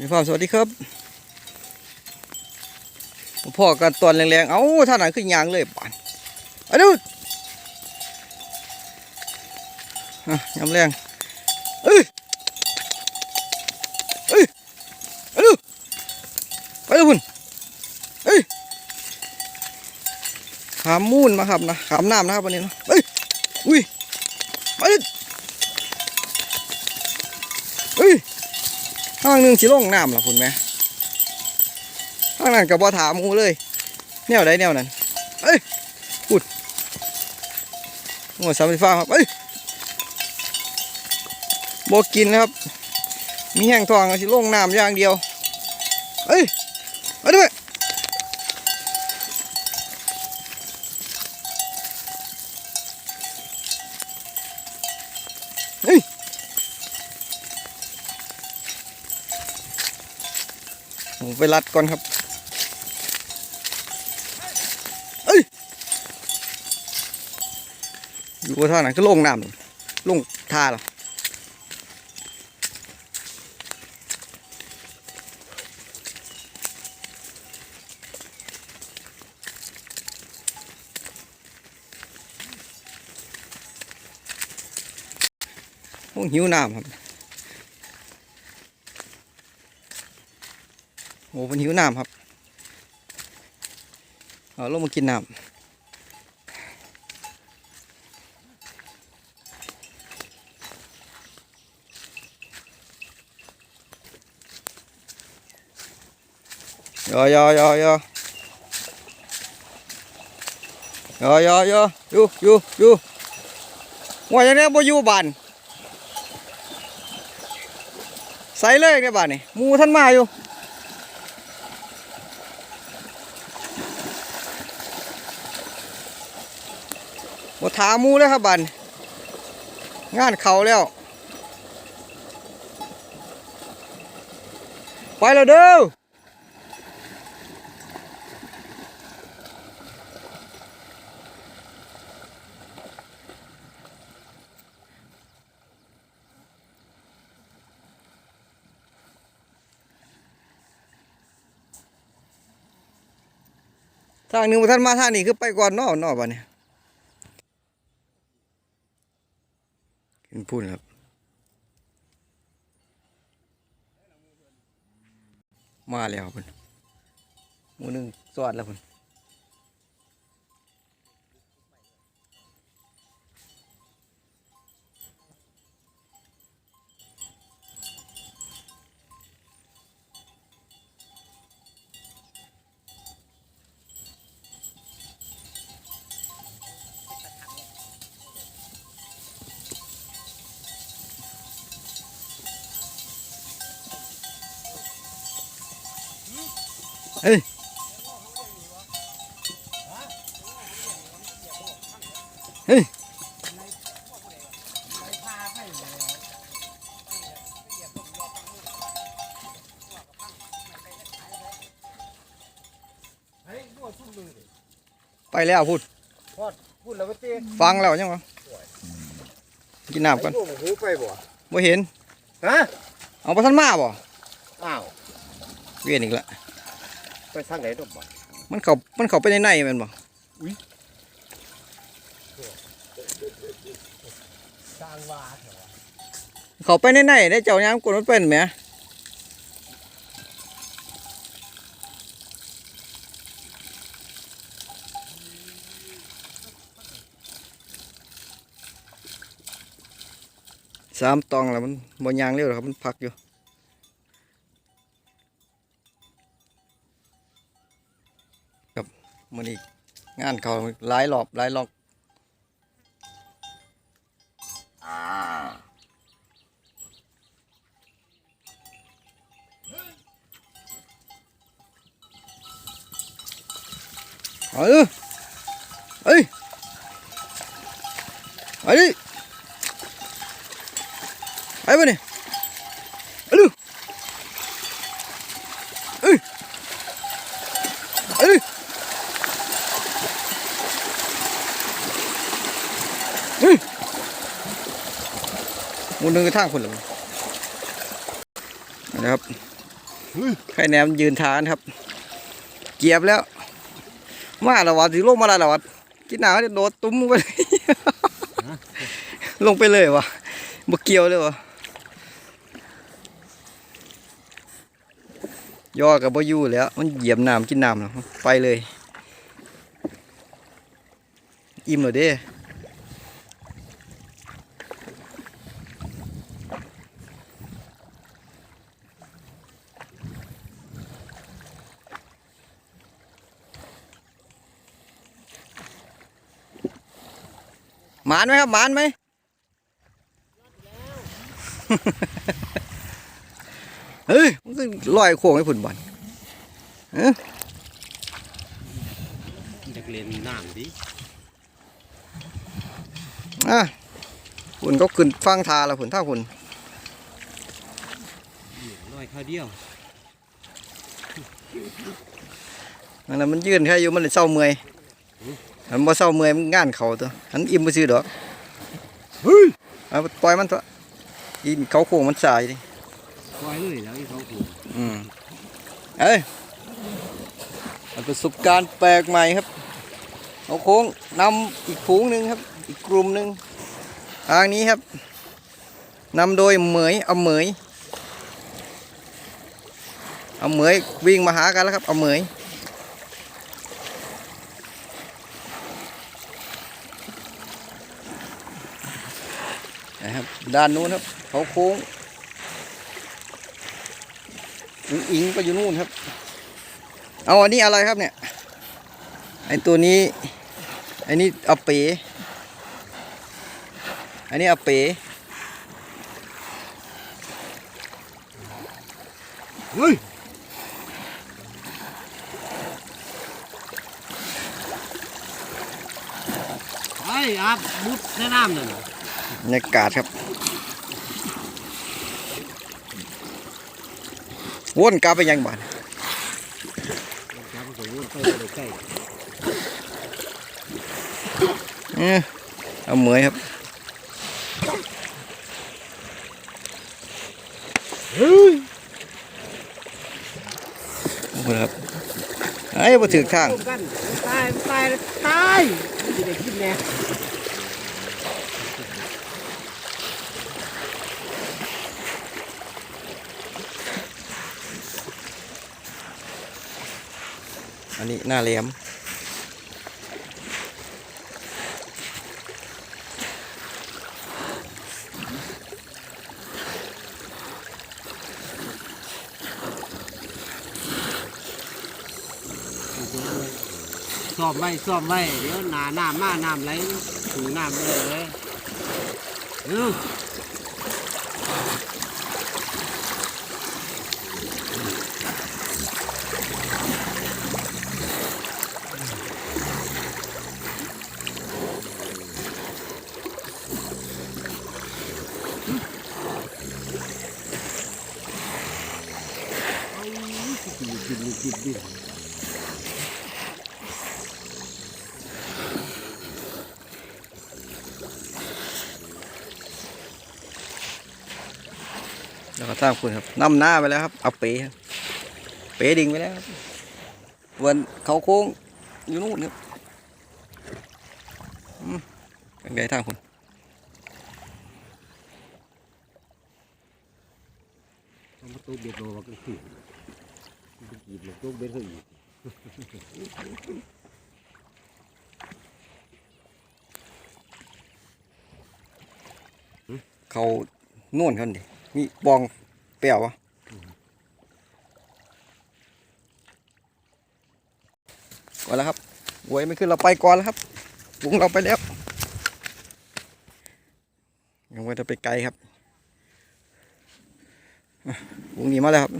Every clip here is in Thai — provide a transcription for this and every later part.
มีความสวัสดีครับพ่อกันตอนแรงๆ เอ้าท่านไหนขึ้นยางเลยป่านอาดูอะยำแรงเอ้ยเอ้ยเอาดูไปดูคุณเอ้ยขามมูนมาครับนะขามน้ำนะครับวันนี้นะเอ้ยอุ้ยไปดิเอ้ย ข้างนึงสิลงน้ำล่ะคุณแม่ข้างนั้นกับบ่ถามูเลยแนวใดแนวนั้นเอ้ยพูดโอ้สามไฟฟ้าครับเอ้ยบ่กินนะครับ มีแห้งทองก็สิลงน้ำอย่างเดียวเอ้ยมาด้วยเฮ้ย ผม ไปรัดก่อนครับเอ้ยอยู่ว่าท่าไหนก็ลงน้ำนี่ลงท่าเหรอโอ้หิวน้ำครับ โอ้เป็นหิวน้ำครับเอาลงมากินน้ำยอยอยอยอยอยอยออยู่อยู่อยู่ว่าอย่างนี้บ่อยู่บ้านใส่เลยในบ้านนี่มูท่านมาอยู่ บ่ถามหมูเลยครับบันงานเขาแล้ว ไปแล้วเด้อทางหนึงท่านมาทางนี้คือไปก่อนนอเนอบัดนี้ขึ้น พูดครับมาแล้วพุ่นมูหนึ่งสวัสดแล้วคุณ ไปแล้วพูดพูดแล้วว่าเต้ฟังแล้วยังวะกินน้ำก่อนไอ้พวกหูไปบ่บ่เห็นฮะเอาไปทันมาบ่อ้าวเวียนอีกและไปทางไหนดอกบ่มันเขามันเขาไปในในแมันบ่สร้างว่าเถอะเขาไปในในได้เจ้ายามกดมันเป็นไหม สามตองแล้วมันบนยางเร็วหรอกครับมันพักอยู่ครับมันอีกงานเขาหลายรอบหลายรอบเอาดิเอ้ยไปดิ ไปไปนี่เอาดิเอ้ยเอาดิเฮ้ยหมูหนึงกระทางคนละนะครับไข่แหนมยืนทานครับ เกียบแล้ว มาแล้ววะสิลงมาแล้ววะกินหนาวจะโดดตุ้มไปเลยลงไปเลยวะบ่เกี่ยวเลยวะ ย่อกับบ่อยู่แล้ว มันเหยียบน้ำกินน้ำแล้วไปเลย อิ่มเลยเด้มานไหมครับมานไหม เฮ้ยมันก็ลอยโค้งให้ผุนบอลอยากเล่นน้ำดิอะผุนก็ขึ้นฟังทาแล้วผุนท่าผุนลอยข้าวเดียวนั่นน่ะมันยืนแค่อยู่มันเลยเศร้าเมื่อยมันบ่เศร้าเมื่อยมันงานเขาตัวหันอิ่มไปซื้อดอกเฮ้ยเอาปล่อยมันตัวกินเขาโค้งมันสายดิ ลอยเลยแล้วไอ้เขาขู่อืมเอ้ยมันประสบการณ์แปลกใหม่ครับ เอาโค้งนำอีกฝูงหนึ่งครับ อีกกลุ่มหนึ่งทางนี้ครับนำโดยเหมยเอาเหมยเอาเหมยวิ่งมาหากันแล้วครับเอาเหมยนะครับด้านนู้นครับเขาโค้ง อุ๋งอิงไปอยู่นู่นครับ เอาอันนี้อะไรครับเนี่ย ไอตัวนี้ไอนี้เอาเป๋อันนี้เอาเป๋เฮ้ยไอ้อาบมุดในน้ำนั่นน่ะบรรยากาศครับ วนกลับไปยังบ้านเอาเหมยครับครับไอ้มาถือข้างตายตายตายไม่ได้คิดแน่จะได้กินแน่ อันนี้หน้าแหลมซ่อมไว้ซ่อมไว้เดี๋ยวหนาหน้ำมาน้ำไหลถูน้ำไปเลยเลยเร็ว กินกินกินดิ แล้วก็ สร้างคุณครับนำหน้าไปแล้วครับเอาเป๋ครับเป๋ดิ่งไปแล้วครับวนเขาโค้งอยู่นู่นครับอืมเป็นไงทางคุณเอามาตู้เบียดโลว่ากันคือมันกินมันตู้เบียดเขาอีกเขานู่นเขาดิมีบอง เปรี้ยวก่อนแล้วครับหวยไม่ขึ้นเราไปก่อนแล้วครับวงเราไปแล้วยังไม่จะไปไกลครับอะวงนี้มาแล้วครับ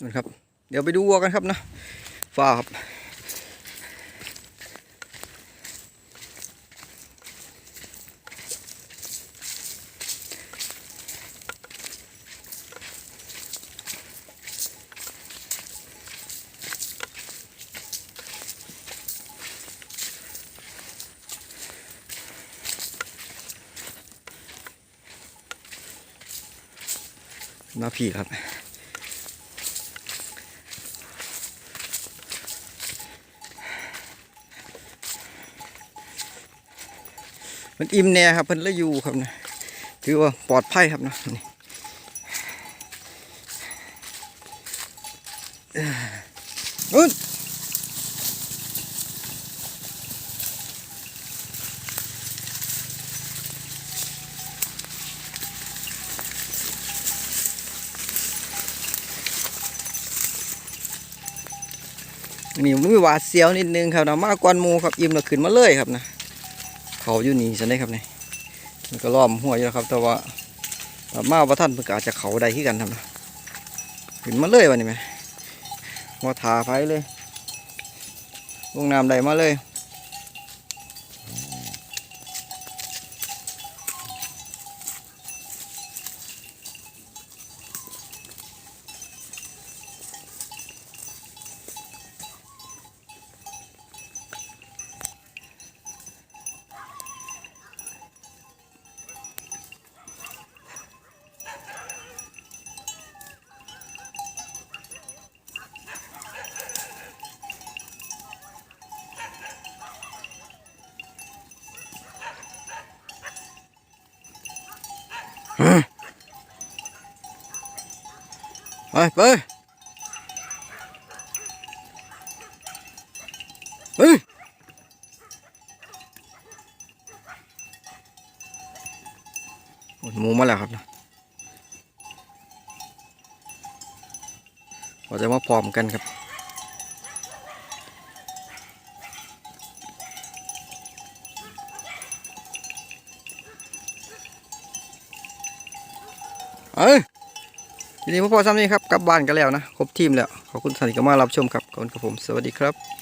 นู่นครับ เดี๋ยวไปดูวัวกันครับนะฟ้าครับ มาพี่ครับ มันอิ่มแน่ครับเพิ่นละอยู่ครับนะถือว่าปลอดภัยครับนะนี่อุ้ย นี่มีหวาดเสียวนิดนึงครับนะมากกวนมูครับอิ่มแล้วขึ้นมาเลยครับนะเขาอยู่นี่จะได้ครับนี่มันก็ล้อมหัวอยู่แล้วครับ แต่ว่ามาว่าท่านเพิ่นก็อาจจะเขาใดที่กันครับนะขึ้นมาเลยวันนี้ไหมว่าถาไฟเลยลงน้ำใดมาเลย ไปไปเฮ้ยโอ้ยหมูมาแล้วครับนะเราจะมาพร้อมกันครับ เอ้ยที นี้พ่อซ้ำนี้ครับกลับบ้านกันแล้วนะ ครบทีมแล้ว ขอบคุณสนิกมารับชมครับขอบคุณครับผม สวัสดีครับ